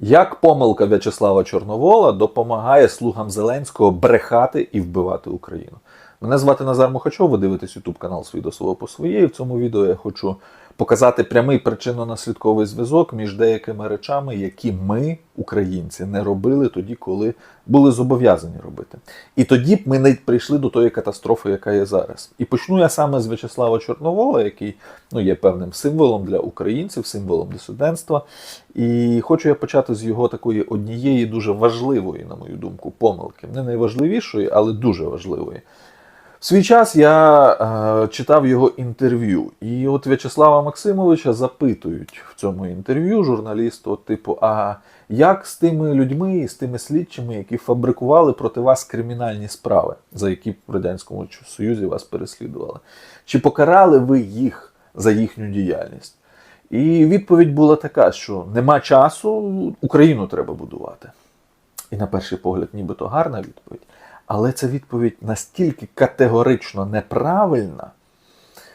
Як помилка В'ячеслава Чорновола допомагає слугам Зеленського брехати і вбивати Україну? Мене звати Назар Мухачов, ви дивитесь ютуб канал «Свій до свого по своє. В цьому відео я хочу показати прямий причинно-наслідковий зв'язок між деякими речами, які ми, українці, не робили тоді, коли були зобов'язані робити. І тоді б ми не прийшли до тої катастрофи, яка є зараз. І почну я саме з В'ячеслава Чорновола, який ну, є певним символом для українців, символом дисидентства. І хочу я почати з його такої однієї дуже важливої, на мою думку, помилки. Не найважливішої, але дуже важливої. В свій час я е, читав його інтерв'ю, і от В'ячеслава Максимовича запитують в цьому інтерв'ю журналісту, типу, а як з тими людьми і з тими слідчими, які фабрикували проти вас кримінальні справи, за які в Радянському Союзі вас переслідували? Чи покарали ви їх за їхню діяльність? І відповідь була така, що нема часу, Україну треба будувати. І на перший погляд, нібито гарна відповідь. Але ця відповідь настільки категорично неправильна,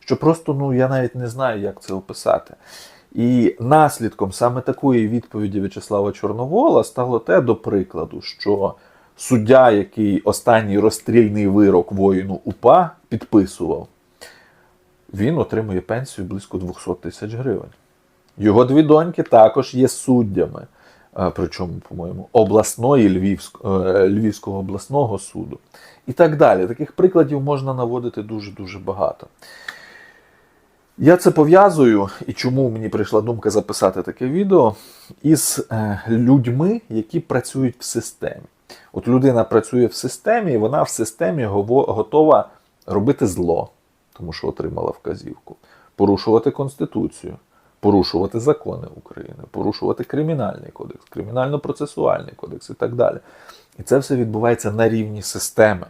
що просто ну, я навіть не знаю, як це описати. І наслідком саме такої відповіді В'ячеслава Чорновола стало те, до прикладу, що суддя, який останній розстрільний вирок воїну УПА підписував, він отримує пенсію близько 200 тисяч гривень. Його дві доньки також є суддями причому, по-моєму, обласної Львівського, Львівського обласного суду. І так далі. Таких прикладів можна наводити дуже-дуже багато. Я це пов'язую, і чому мені прийшла думка записати таке відео, із е, людьми, які працюють в системі. От людина працює в системі, і вона в системі готова робити зло, тому що отримала вказівку, порушувати Конституцію порушувати закони України, порушувати кримінальний кодекс, кримінально-процесуальний кодекс і так далі. І це все відбувається на рівні системи.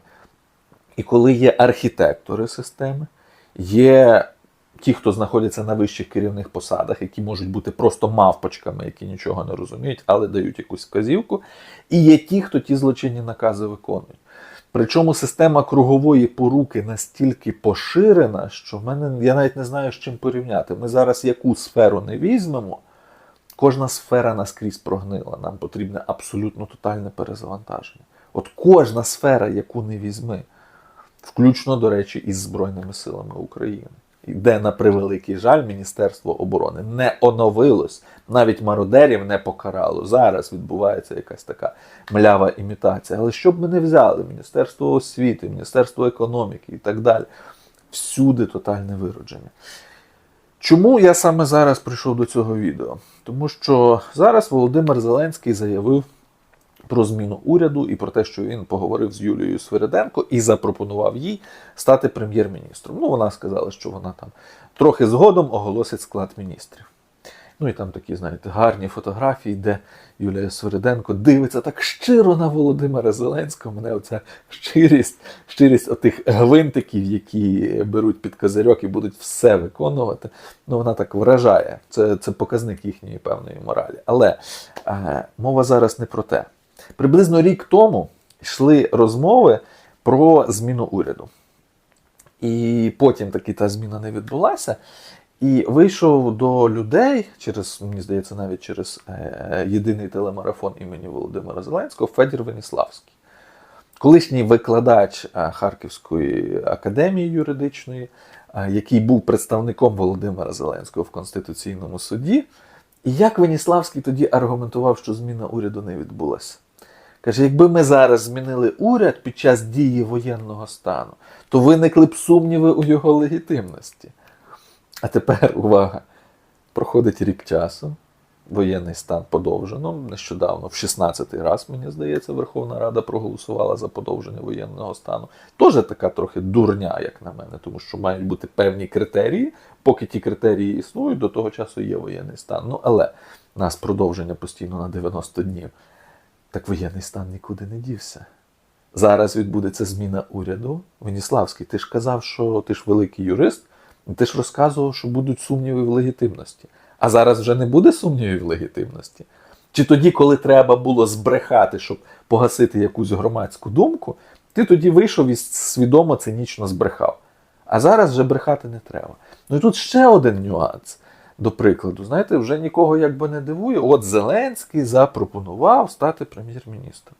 І коли є архітектори системи, є ті, хто знаходяться на вищих керівних посадах, які можуть бути просто мавпочками, які нічого не розуміють, але дають якусь вказівку, і є ті, хто ті злочинні накази виконують. Причому система кругової поруки настільки поширена, що в мене я навіть не знаю, з чим порівняти. Ми зараз яку сферу не візьмемо, кожна сфера наскрізь прогнила. Нам потрібне абсолютно тотальне перезавантаження. От кожна сфера, яку не візьми, включно, до речі, із Збройними силами України де, на превеликий жаль, Міністерство оборони не оновилось, навіть мародерів не покарало. Зараз відбувається якась така млява імітація. Але що б ми не взяли? Міністерство освіти, Міністерство економіки і так далі. Всюди тотальне виродження. Чому я саме зараз прийшов до цього відео? Тому що зараз Володимир Зеленський заявив про зміну уряду і про те, що він поговорив з Юлією Свириденко і запропонував їй стати прем'єр-міністром. Ну, вона сказала, що вона там трохи згодом оголосить склад міністрів. Ну і там такі, знаєте, гарні фотографії, де Юлія Свириденко дивиться так щиро на Володимира Зеленського. Мене оця щирість, щирість отих гвинтиків, які беруть під козирьок і будуть все виконувати. Ну вона так вражає. Це це показник їхньої певної моралі. Але е, мова зараз не про те. Приблизно рік тому йшли розмови про зміну уряду. І потім таки та зміна не відбулася. І вийшов до людей через, мені здається, навіть через е, єдиний телемарафон імені Володимира Зеленського Федір Веніславський. Колишній викладач е, Харківської академії юридичної, е, який був представником Володимира Зеленського в Конституційному суді. І як Веніславський тоді аргументував, що зміна уряду не відбулася? Каже, якби ми зараз змінили уряд під час дії воєнного стану, то виникли б сумніви у його легітимності. А тепер увага! Проходить рік часу, воєнний стан подовжено. Нещодавно, в 16-й раз, мені здається, Верховна Рада проголосувала за подовження воєнного стану. Теж така трохи дурня, як на мене, тому що мають бути певні критерії. Поки ті критерії існують, до того часу є воєнний стан. Ну, але нас продовження постійно на 90 днів. Так воєнний стан нікуди не дівся. Зараз відбудеться зміна уряду. Веніславський, ти ж казав, що ти ж великий юрист, ти ж розказував, що будуть сумніви в легітимності. А зараз вже не буде сумнівів в легітимності. Чи тоді, коли треба було збрехати, щоб погасити якусь громадську думку, ти тоді вийшов і свідомо цинічно збрехав. А зараз вже брехати не треба. Ну і тут ще один нюанс. До прикладу, знаєте, вже нікого якби не дивує. От Зеленський запропонував стати прем'єр-міністром.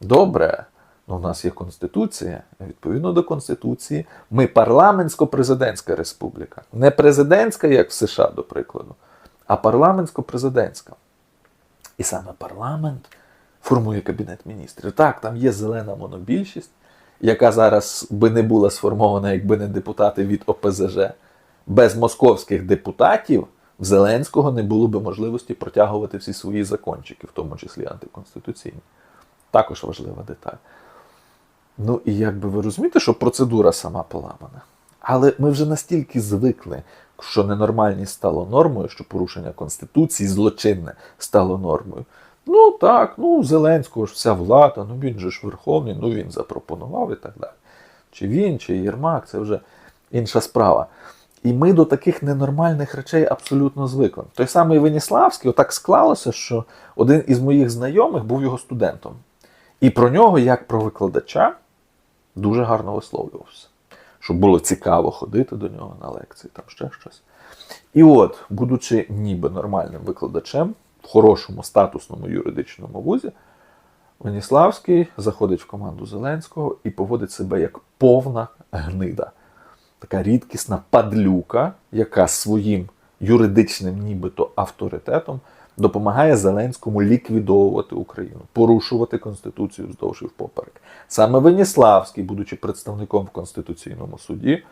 Добре, ну у нас є Конституція. Відповідно до Конституції, ми парламентсько-президентська республіка. Не президентська, як в США, до прикладу, а парламентсько-президентська. І саме парламент формує кабінет міністрів. Так, там є зелена монобільшість, яка зараз би не була сформована, якби не депутати від ОПЗЖ. Без московських депутатів в Зеленського не було би можливості протягувати всі свої закончики, в тому числі антиконституційні. Також важлива деталь. Ну і якби ви розумієте, що процедура сама поламана. Але ми вже настільки звикли, що ненормальність стало нормою, що порушення Конституції злочинне стало нормою. Ну так, ну Зеленського ж вся влада, ну він же ж верховний, ну він запропонував і так далі. Чи він, чи Єрмак, це вже інша справа. І ми до таких ненормальних речей абсолютно звикли. Той самий Веніславський, отак склалося, що один із моїх знайомих був його студентом. І про нього, як про викладача, дуже гарно висловлювався. Щоб було цікаво ходити до нього на лекції, там ще щось. І от, будучи ніби нормальним викладачем в хорошому статусному юридичному вузі, Веніславський заходить в команду Зеленського і поводить себе як повна гнида. Така рідкісна падлюка, яка своїм юридичним нібито авторитетом допомагає Зеленському ліквідовувати Україну, порушувати Конституцію вздовж і впоперек. Саме Веніславський, будучи представником в Конституційному суді,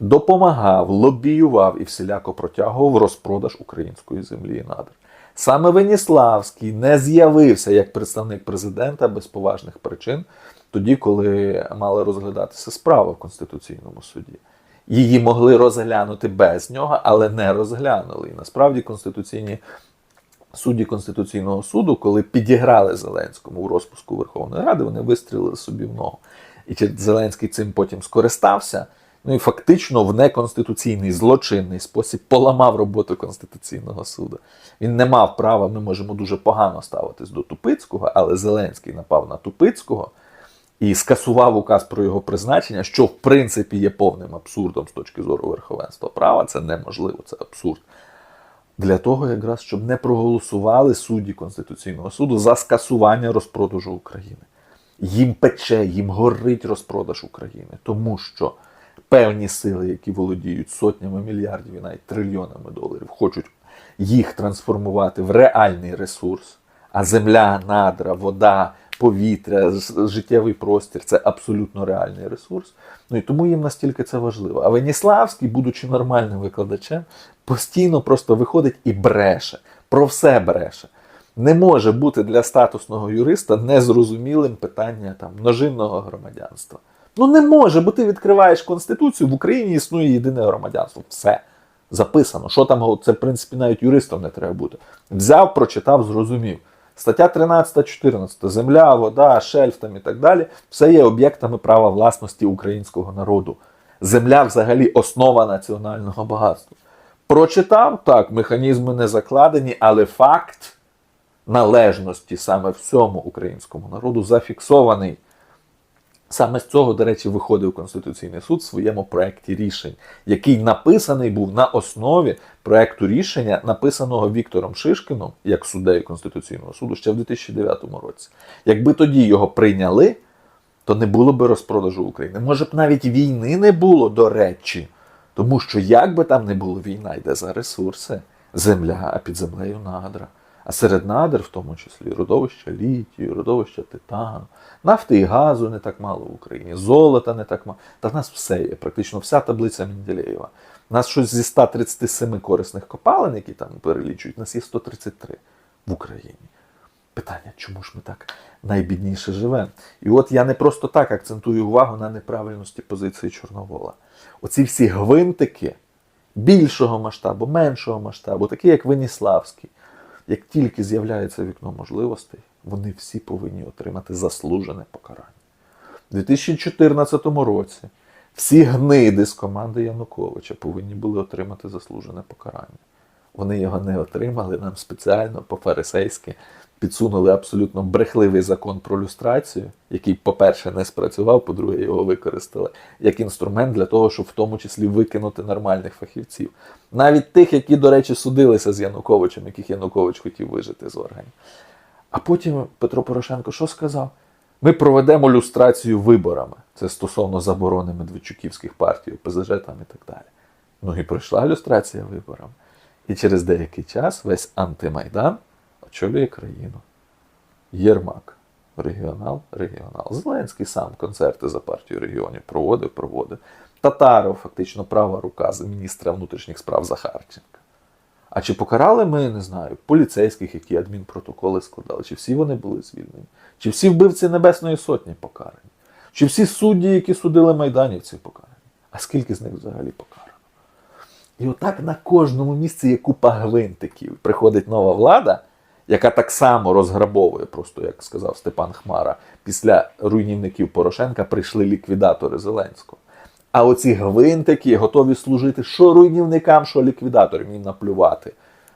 допомагав, лобіював і всіляко протягував розпродаж української землі і надр. Саме Веніславський не з'явився як представник президента без поважних причин, тоді, коли мали розглядатися справа в Конституційному суді. Її могли розглянути без нього, але не розглянули. І насправді конституційні судді Конституційного суду, коли підіграли Зеленському у розпуску Верховної Ради, вони вистрілили собі в ногу. І чи Зеленський цим потім скористався, ну і фактично в неконституційний злочинний спосіб поламав роботу Конституційного суду. Він не мав права, ми можемо дуже погано ставитись до Тупицького, але Зеленський напав на Тупицького і скасував указ про його призначення, що в принципі є повним абсурдом з точки зору верховенства права. Це неможливо, це абсурд. Для того, якраз, щоб не проголосували судді Конституційного суду за скасування розпродажу України. Їм пече, їм горить розпродаж України, тому що певні сили, які володіють сотнями мільярдів і навіть трильйонами доларів, хочуть їх трансформувати в реальний ресурс, а земля, надра, вода, повітря, життєвий простір це абсолютно реальний ресурс. Ну і тому їм настільки це важливо. А Веніславський, будучи нормальним викладачем, постійно просто виходить і бреше, про все бреше. Не може бути для статусного юриста незрозумілим питання там множинного громадянства. Ну не може, бо ти відкриваєш конституцію, в Україні існує єдине громадянство. Все записано. Що там, це в принципі навіть юристом не треба бути. Взяв, прочитав, зрозумів. Стаття 13-14. Земля, вода, шельф там і так далі. Все є об'єктами права власності українського народу. Земля взагалі основа національного багатства. Прочитав, так, механізми не закладені, але факт належності саме всьому українському народу зафіксований. Саме з цього, до речі, виходив Конституційний суд в своєму проєкті рішень, який написаний був на основі проєкту рішення, написаного Віктором Шишкіном, як суддею Конституційного суду, ще в 2009 році. Якби тоді його прийняли, то не було би розпродажу України. Може б навіть війни не було, до речі. Тому що як би там не було війна, йде за ресурси, земля, а під землею надра. А серед надр, в тому числі, родовища літію, родовища титану, нафти і газу не так мало в Україні, золота не так мало. Та в нас все є, практично вся таблиця Менделєєва. У нас щось зі 137 корисних копалин, які там перелічують, у нас є 133 в Україні. Питання, чому ж ми так найбідніше живемо? І от я не просто так акцентую увагу на неправильності позиції Чорновола. Оці всі гвинтики більшого масштабу, меншого масштабу, такі як Веніславський, як тільки з'являється вікно можливостей, вони всі повинні отримати заслужене покарання. У 2014 році всі гниди з команди Януковича повинні були отримати заслужене покарання. Вони його не отримали, нам спеціально по-фарисейськи підсунули абсолютно брехливий закон про люстрацію, який, по-перше, не спрацював, по-друге, його використали як інструмент для того, щоб в тому числі викинути нормальних фахівців. Навіть тих, які, до речі, судилися з Януковичем, яких Янукович хотів вижити з органів. А потім Петро Порошенко що сказав? Ми проведемо люстрацію виборами. Це стосовно заборони медведчуківських партій, ОПЗЖ там і так далі. Ну і пройшла люстрація виборами. І через деякий час весь антимайдан очолює країну. Єрмак, регіонал, регіонал. Зеленський сам концерти за партію регіонів проводив, проводив. Татаров, фактично права рука з міністра внутрішніх справ Захарченка. А чи покарали ми, не знаю, поліцейських, які адмінпротоколи складали? Чи всі вони були звільнені? Чи всі вбивці Небесної Сотні покарані? Чи всі судді, які судили майданівців, покарані? А скільки з них взагалі покарано? І отак на кожному місці є купа гвинтиків. Приходить нова влада, яка так само розграбовує, просто як сказав Степан Хмара, після руйнівників Порошенка прийшли ліквідатори Зеленського. А оці гвинтики готові служити що руйнівникам, що ліквідаторам їм наплювати.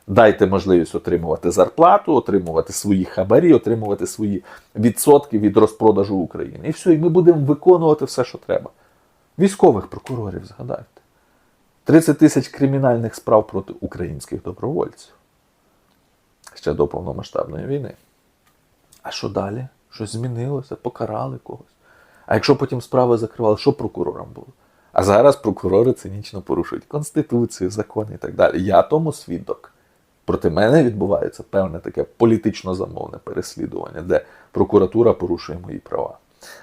Дайте можливість отримувати зарплату, отримувати свої хабарі, отримувати свої відсотки від розпродажу України. І все, і ми будемо виконувати все, що треба. Військових прокурорів, згадайте. 30 тисяч кримінальних справ проти українських добровольців. Ще до повномасштабної війни. А що далі? Щось змінилося, покарали когось. А якщо потім справи закривали, що прокурорам було? А зараз прокурори цинічно порушують Конституцію, закони і так далі. Я тому свідок. Проти мене відбувається певне таке політично замовне переслідування, де прокуратура порушує мої права.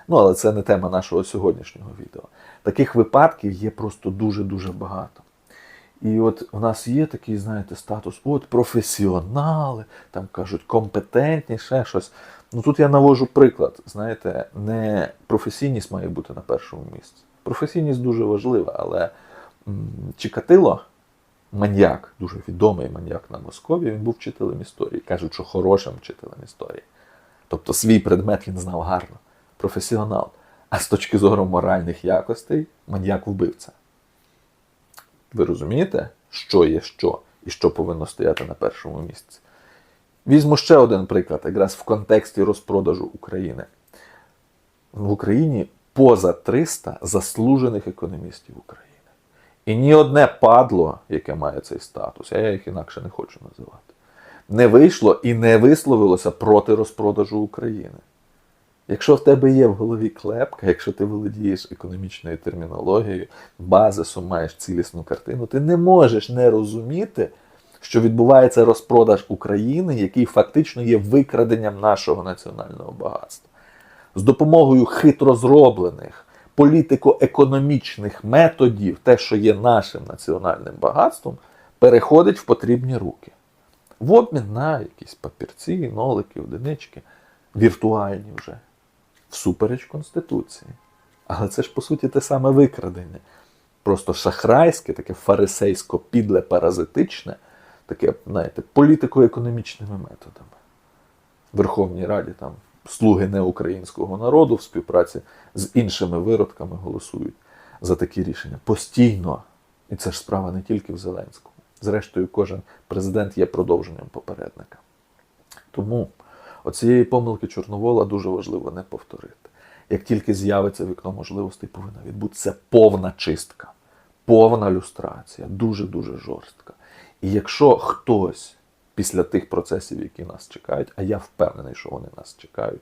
Ну, але це не тема нашого сьогоднішнього відео. Таких випадків є просто дуже-дуже багато. І от у нас є такий, знаєте, статус, от професіонали, там кажуть, компетентні, ще щось. Ну тут я навожу приклад. Знаєте, не професійність має бути на першому місці. Професійність дуже важлива, але Чикатило, маньяк, дуже відомий маньяк на Москові, він був вчителем історії. Кажуть, що хорошим вчителем історії. Тобто свій предмет він знав гарно, професіонал. А з точки зору моральних якостей, маньяк вбивця. Ви розумієте, що є що і що повинно стояти на першому місці? Візьму ще один приклад, якраз в контексті розпродажу України. В Україні поза 300 заслужених економістів України. І ні одне падло, яке має цей статус, я їх інакше не хочу називати, не вийшло і не висловилося проти розпродажу України. Якщо в тебе є в голові клепка, якщо ти володієш економічною термінологією, базисом маєш цілісну картину, ти не можеш не розуміти, що відбувається розпродаж України, який фактично є викраденням нашого національного багатства. З допомогою хитро зроблених політико-економічних методів, те, що є нашим національним багатством, переходить в потрібні руки. В обмін на якісь папірці, нолики, одинички, віртуальні вже всупереч Конституції. Але це ж по суті те саме викрадення. Просто шахрайське, таке фарисейсько підле паразитичне, таке, знаєте, політико-економічними методами. В Верховній Раді там слуги неукраїнського народу в співпраці з іншими виродками голосують за такі рішення. Постійно. І це ж справа не тільки в Зеленському. Зрештою, кожен президент є продовженням попередника. Тому оцієї помилки Чорновола дуже важливо не повторити. Як тільки з'явиться вікно можливостей, повинна відбутися повна чистка, повна люстрація, дуже-дуже жорстка. І якщо хтось після тих процесів, які нас чекають, а я впевнений, що вони нас чекають,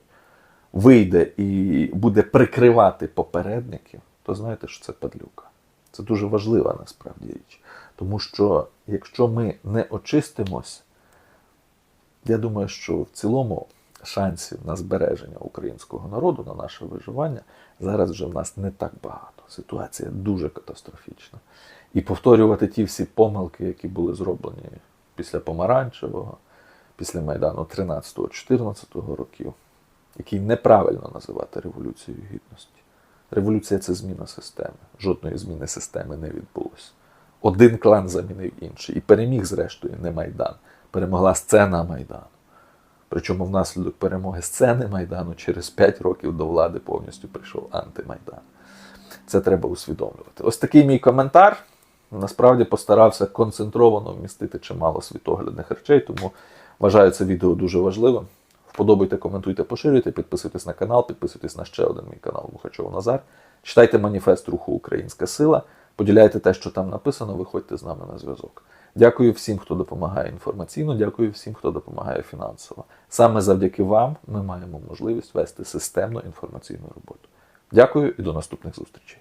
вийде і буде прикривати попередників, то знаєте, що це падлюка. Це дуже важлива насправді річ. Тому що якщо ми не очистимось, я думаю, що в цілому шансів на збереження українського народу, на наше виживання зараз вже в нас не так багато. Ситуація дуже катастрофічна. І повторювати ті всі помилки, які були зроблені після Помаранчевого, після Майдану 13-14 років, який неправильно називати Революцією Гідності. Революція це зміна системи. Жодної зміни системи не відбулося. Один клан замінив інший. І переміг, зрештою, не Майдан. Перемогла сцена Майдану. Причому внаслідок перемоги сцени Майдану через 5 років до влади повністю прийшов антимайдан. Це треба усвідомлювати. Ось такий мій коментар. Насправді постарався концентровано вмістити чимало світоглядних речей, тому вважаю це відео дуже важливим. Вподобайте, коментуйте, поширюйте, підписуйтесь на канал, підписуйтесь на ще один мій канал Мухачов Назар. Читайте маніфест руху Українська Сила, поділяйте те, що там написано, виходьте з нами на зв'язок. Дякую всім, хто допомагає інформаційно, дякую всім, хто допомагає фінансово. Саме завдяки вам ми маємо можливість вести системну інформаційну роботу. Дякую і до наступних зустрічей.